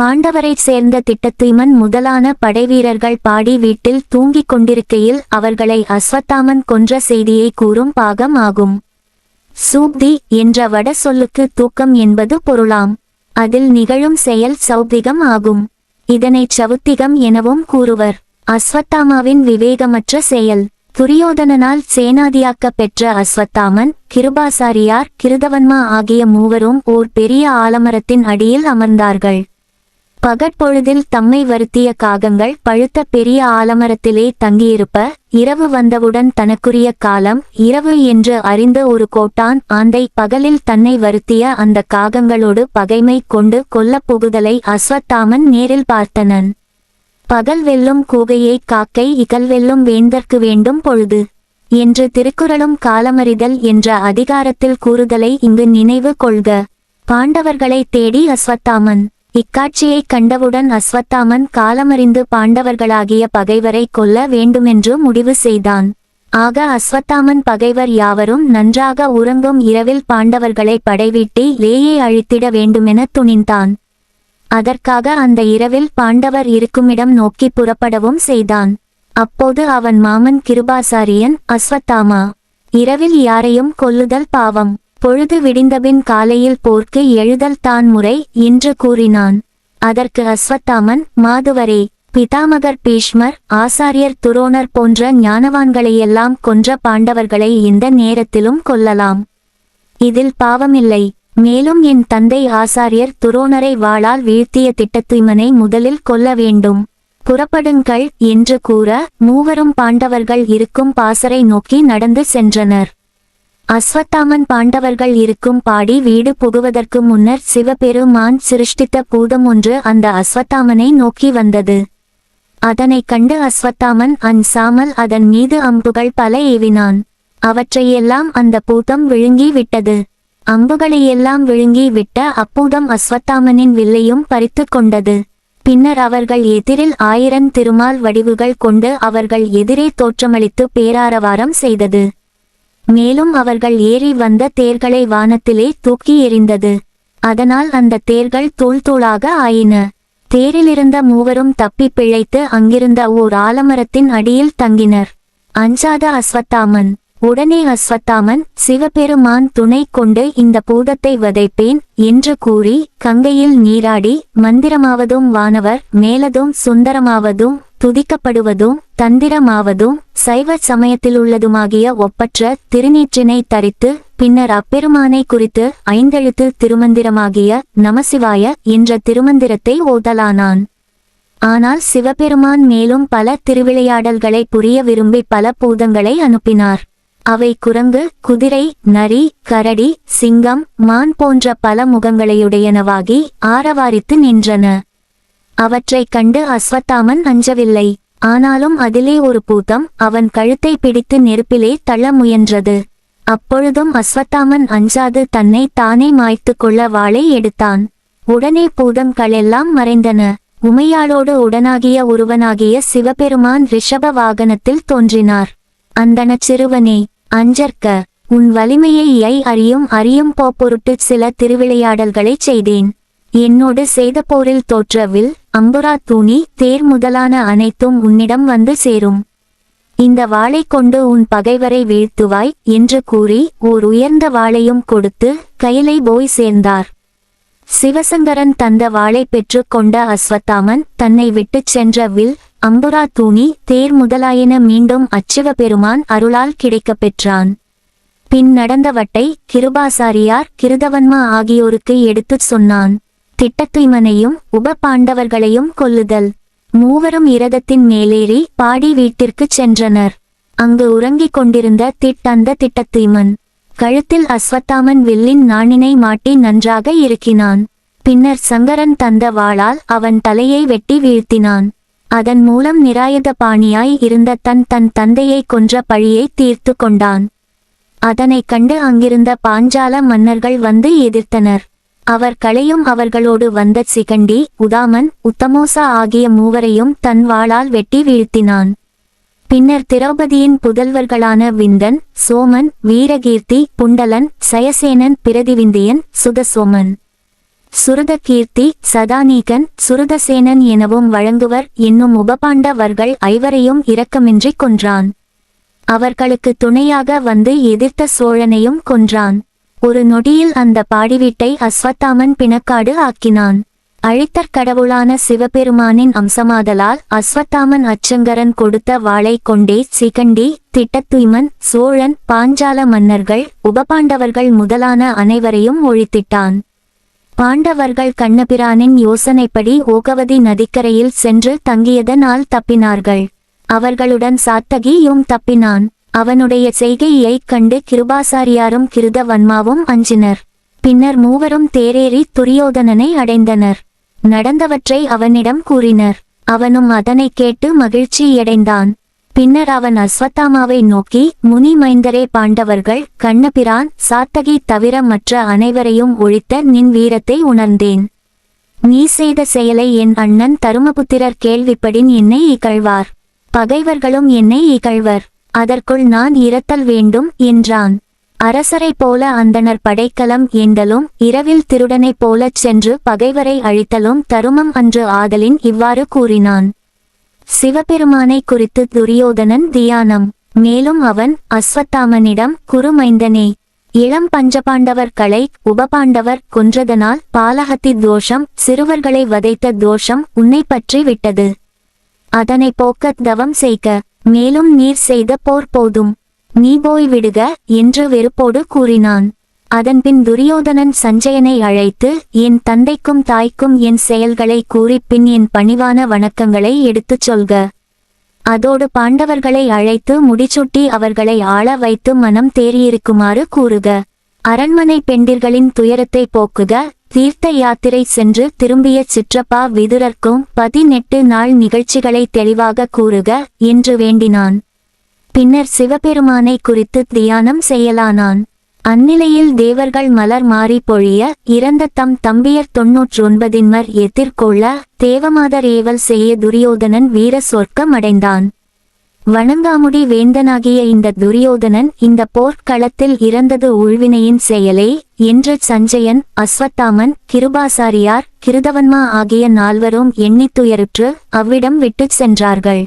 பாண்டவரைச் சேர்ந்த திட்டத்தீமன் முதலான படைவீரர்கள் பாடி வீட்டில் தூங்கிக் கொண்டிருக்கையில் அவர்களை அஸ்வத்தாமன் கொன்ற செய்தியை கூறும் பாகம் ஆகும். சூப்தி என்ற வட சொல்லுக்கு தூக்கம் என்பது பொருளாம். அதில் நிகழும் செயல் சௌத்திகம் ஆகும். இதனைச் சவுத்திகம் எனவும் கூறுவர். அஸ்வத்தாமாவின் விவேகமற்ற செயல். துரியோதனனால் சேனாதியாக்க பெற்ற அஸ்வத்தாமன் கிருபாசாரியார் கிருதவன்மா ஆகிய மூவரும் ஓர் பெரிய ஆலமரத்தின் அடியில் அமர்ந்தார்கள். பகற்பொழுதில் தம்மை வருத்திய காகங்கள் பழுத்த பெரிய ஆலமரத்திலே தங்கியிருப்ப இரவு வந்தவுடன் தனக்குரிய காலம் இரவு என்று அறிந்த ஒரு கோட்டான் ஆந்தை பகலில் தன்னை வருத்திய அந்த காகங்களோடு பகைமை கொண்டு கொல்லப் புகுதலை அஸ்வத்தாமன் நேரில் பார்த்தனன். பகல் வெல்லும் கூகையை காக்கை இகல் வெல்லும் வேந்தற்கு வேண்டும் பொழுது என்று திருக்குறளும் காலமறிதல் என்ற அதிகாரத்தில் கூறுதலை இங்கு நினைவு கொள்க. பாண்டவர்களை தேடி அஸ்வத்தாமன் இக்காட்சியைக் கண்டவுடன் அஸ்வத்தாமன் காலமறிந்து பாண்டவர்களாகிய பகைவரை கொல்ல வேண்டுமென்று முடிவு செய்தான். ஆக அஸ்வத்தாமன் பகைவர் யாவரும் நன்றாக உறங்கும் இரவில் பாண்டவர்களை படைவீட்டி லேயே அழித்திட வேண்டுமென துணிந்தான். அதற்காக அந்த இரவில் பாண்டவர் இருக்குமிடம் நோக்கி புறப்படவும் செய்தான். அப்போது அவன் மாமன் கிருபாசாரியன் அஸ்வத்தாமா இரவில் யாரையும் கொல்லுதல் பாவம். பொழுது விடிந்தபின் காலையில் போர்க்கு எழுதல் தான் முறை என்று கூறினான். அதற்கு அஸ்வத்தாமன் மாதுவரே பிதாமகர் பீஷ்மர் ஆசாரியர் துரோணர் போன்ற ஞானவான்களையெல்லாம் கொன்ற பாண்டவர்களை இந்த நேரத்திலும் கொல்லலாம். இதில் பாவமில்லை. மேலும் என் தந்தை ஆசாரியர் துரோணரை வாளால் வீழ்த்திய திட்டத்துய்மனை முதலில் கொல்ல வேண்டும். புறப்படுங்கள் என்று கூற மூவரும் பாண்டவர்கள் இருக்கும் பாசரை நோக்கி நடந்து சென்றனர். அஸ்வத்தாமன் பாண்டவர்கள் இருக்கும் பாடி வீடு புகுவதற்கு முன்னர் சிவபெருமான் சிருஷ்டித்த பூதம் ஒன்று அந்த அஸ்வத்தாமனை நோக்கி வந்தது. அதனைக் கண்டு அஸ்வத்தாமன் அன்சாமல் அதன் மீது அம்புகள் பல ஏவினான். அவற்றையெல்லாம் அந்த பூதம் விழுங்கி விட்டது. அம்புகளையெல்லாம் விழுங்கி விட்ட அப்பூதம் அஸ்வத்தாமனின் வில்லையும் பறித்து கொண்டது. பின்னர் அவர்கள் எதிரில் ஆயிரம் திருமால் வடிவுகள் கொண்டு அவர்கள் எதிரே தோற்றமளித்து பேராரவாரம் செய்தது. மேலும் அவர்கள் ஏறி வந்த தேர்களை வானத்திலே தூக்கி எறிந்தது. அதனால் அந்த தேர்கள் தூள் தூளாக ஆயின. தேரிலிருந்த மூவரும் தப்பிப் பிழைத்து அங்கிருந்த ஓர் ஆலமரத்தின் அடியில் தங்கினர். அஞ்சாத அஸ்வத்தாமன். உடனே அஸ்வத்தாமன் சிவபெருமான் துணை கொண்டு இந்த பூதத்தை வதைப்பேன் என்று கூறி கங்கையில் நீராடி மந்திரமாவதும் வானவர் மேலதும் சுந்தரமாவதும் துதிக்கப்படுவதும் தந்திரமாவதும் சைவ சமயத்திலுள்ளதுமாகிய ஒப்பற்ற திருநீற்றினை தரித்து பின்னர் அப்பெருமானை குறித்து ஐந்தெழுத்து திருமந்திரமாகிய நமசிவாய என்ற திருமந்திரத்தை ஓதலானான். ஆனால் சிவபெருமான் மேலும் பல திருவிளையாடல்களை புரிய விரும்பி பல பூதங்களை அனுப்பினார். அவை குரங்கு குதிரை நரி கரடி சிங்கம் மான் போன்ற பல முகங்களையுடையனவாகி ஆரவாரித்து நின்றன. அவற்றைக் கண்டு அஸ்வத்தாமன் அஞ்சவில்லை. ஆனாலும் அதிலே ஒரு பூதம் அவன் கழுத்தை பிடித்து நெருப்பிலே தள்ள முயன்றது. அப்பொழுதும் அஸ்வத்தாமன் அஞ்சாது தன்னை தானே மாய்த்து கொள்ள வாளை எடுத்தான். உடனே பூதங்களெல்லாம் மறைந்தன. உமையாளோடு உடனாகிய ஒருவனாகிய சிவபெருமான் ரிஷப வாகனத்தில் தோன்றினார். அந்தன சிறுவனே அஞ்சற்க உன் வலிமையை ஐ அறியும் அறியும் போப்பொருட்டு சில திருவிளையாடல்களைச் செய்தேன். என்னோடு செய்த போரில் தோற்றவில் அம்புரா தூணி தேர் முதலான அனைத்தும் உன்னிடம் வந்து சேரும். இந்த வாளை கொண்டு உன் பகைவரை வீழ்த்துவாய் என்று கூறி ஓர் உயர்ந்த வாளையும் கொடுத்து கையிலை போய் சேர்ந்தார். சிவசங்கரன் தந்த வாளை பெற்று கொண்ட அஸ்வத்தாமன் தன்னை விட்டுச் சென்ற வில் அம்புரா தூணி தேர் முதலாயன மீண்டும் அச்சிவ பெருமான் அருளால் கிடைக்கப் பெற்றான். பின் நடந்தவட்டை கிருபாசாரியார் கிருதவன்மா ஆகியோருக்கு எடுத்துச் சொன்னான். திட்டத்துய்மனையும் உப பாண்டவர்களையும் கொல்லுதல். மூவரும் இரதத்தின் மேலேறி பாடி வீட்டிற்குச் சென்றனர். அங்கு உறங்கிக் கொண்டிருந்த திட்டந்த திட்டத்துய்மன். கழுத்தில் அஸ்வத்தாமன் வில்லின் நாணினை மாட்டி நன்றாக இருக்கினான் பின்னர் சங்கரன் தந்த வாளால் அவன் தலையை வெட்டி வீழ்த்தினான். அதன் மூலம் நிராயுத பாணியாய் இருந்த தன் தன் தந்தையை கொன்ற பழியை தீர்த்து கொண்டான். அதனைக் கண்டு அங்கிருந்த பாஞ்சால மன்னர்கள் வந்து எதிர்த்தனர். அவர் களையும் அவர்களோடு வந்த சிகண்டி உதாமன் உத்தமோசா ஆகிய மூவரையும் தன் வாளால் வெட்டி வீழ்த்தினான். பின்னர் திரௌபதியின் புதல்வர்களான விந்தன் சோமன் வீரகீர்த்தி புண்டலன் சயசேனன் பிரதிவிந்தியன் சுதசோமன். சுருத கீர்த்தி சதானீகன் சுருதசேனன் எனவும் வழங்குவர் என்னும் உபபாண்டவர்கள் ஐவரையும் இரக்கமின்றி கொன்றான். அவர்களுக்கு துணையாக வந்து எதிர்த்த சோழனையும் கொன்றான். ஒரு நொடியில் அந்த பாடிவீட்டை அஸ்வத்தாமன் பிணக்காடு ஆக்கினான். அழித்தற் கடவுளான சிவபெருமானின் அம்சமாதலால் அஸ்வத்தாமன் அச்சங்கரன் கொடுத்த வாளை கொண்டே சிகண்டி திட்டத்துய்மன் சோழன் பாஞ்சால மன்னர்கள் உபபாண்டவர்கள் முதலான அனைவரையும் ஒழித்திட்டான். பாண்டவர்கள் கண்ணபிரானின் யோசனைப்படி ஓகவதி நதிக்கரையில் சென்று தங்கியதனால் தப்பினார்கள். அவர்களுடன் சாத்தகியும் தப்பினான். அவனுடைய செய்கையைக் கண்டு கிருபாசாரியாரும் கிருதவன்மாவும் அஞ்சினர். பின்னர் மூவரும் தேரேறி துரியோதனனை அடைந்தனர். நடந்தவற்றை அவனிடம் கூறினர். அவனும் அதனைக் கேட்டு மகிழ்ச்சியடைந்தான். பின்னர் அவன் அஸ்வத்தாமாவை நோக்கி முனி மைந்தரே பாண்டவர்கள் கண்ணபிரான் சாத்தகி தவிர மற்ற அனைவரையும் ஒழித்த நின் வீரத்தை உணர்ந்தேன். நீ செய்த செயலை என் அண்ணன் தருமபுத்திரர் கேள்விப்படின் என்னை இகழ்வார். பகைவர்களும் என்னை இகழ்வர். அதற்குள் நான் இரத்தல் வேண்டும் என்றான். அரசரைப் போல அந்தணர் படைக்கலம் ஏந்தலும் இரவில் திருடனைப் போலச் சென்று பகைவரை அழித்தலும் தருமம் அன்று ஆதலின் இவ்வாறு கூறினான். சிவபெருமானை குறித்து துரியோதனன் தியானம். மேலும் அவன் அஸ்வத்தாமனிடம் குருமைந்தனே. இளம் பஞ்சபாண்டவர்களை உபபாண்டவர் கொன்றதனால் பாலகத்தி தோஷம் சிறுவர்களை வதைத்த தோஷம் உன்னை பற்றி விட்டது. அதனை போக்கத் தவம் செய்க. மேலும் நீர் செய்த போர் போதும். நீ போய் விடுக என்று வெறுப்போடு கூறினான். அதன்பின் துரியோதனன் சஞ்சயனை அழைத்து என் தந்தைக்கும் தாய்க்கும் என் செயல்களை கூறிப் பின் என் பணிவான வணக்கங்களை எடுத்துச் சொல்க அதோடு பாண்டவர்களை அழைத்து முடிச்சுட்டி அவர்களை ஆள வைத்து மனம் தேறியிருக்குமாறு கூறுக. அரண்மனை பெண்டிர்களின் துயரத்தை போக்குக. தீர்த்த யாத்திரை சென்று திரும்பிய சிற்றப்பா விதுரர்க்கும் பதினெட்டு நாள் நிகழ்ச்சிகளை தெளிவாக கூறுக என்று வேண்டினான். பின்னர் சிவபெருமானை குறித்து தியானம் செய்யலானான். அந்நிலையில் தேவர்கள் மலர் மாறி பொழிய இறந்த தம் தம்பியர் தொன்னூற்றொன்பதின்மர் எதிர்கொள்ள தேவமாதர் ஏவல் செய்ய துரியோதனன் வீர சொர்க்கம் அடைந்தான். வணங்காமுடி வேந்தனாகிய இந்த துரியோதனன் இந்த போர்க்களத்தில் இறந்தது உள்வினையின் செயலே என்று சஞ்சயன் அஸ்வத்தாமன் கிருபாசாரியார் கிருதவன்மா ஆகிய நால்வரும் எண்ணித்துயருற்று அவ்விடம் விட்டுச் சென்றார்கள்.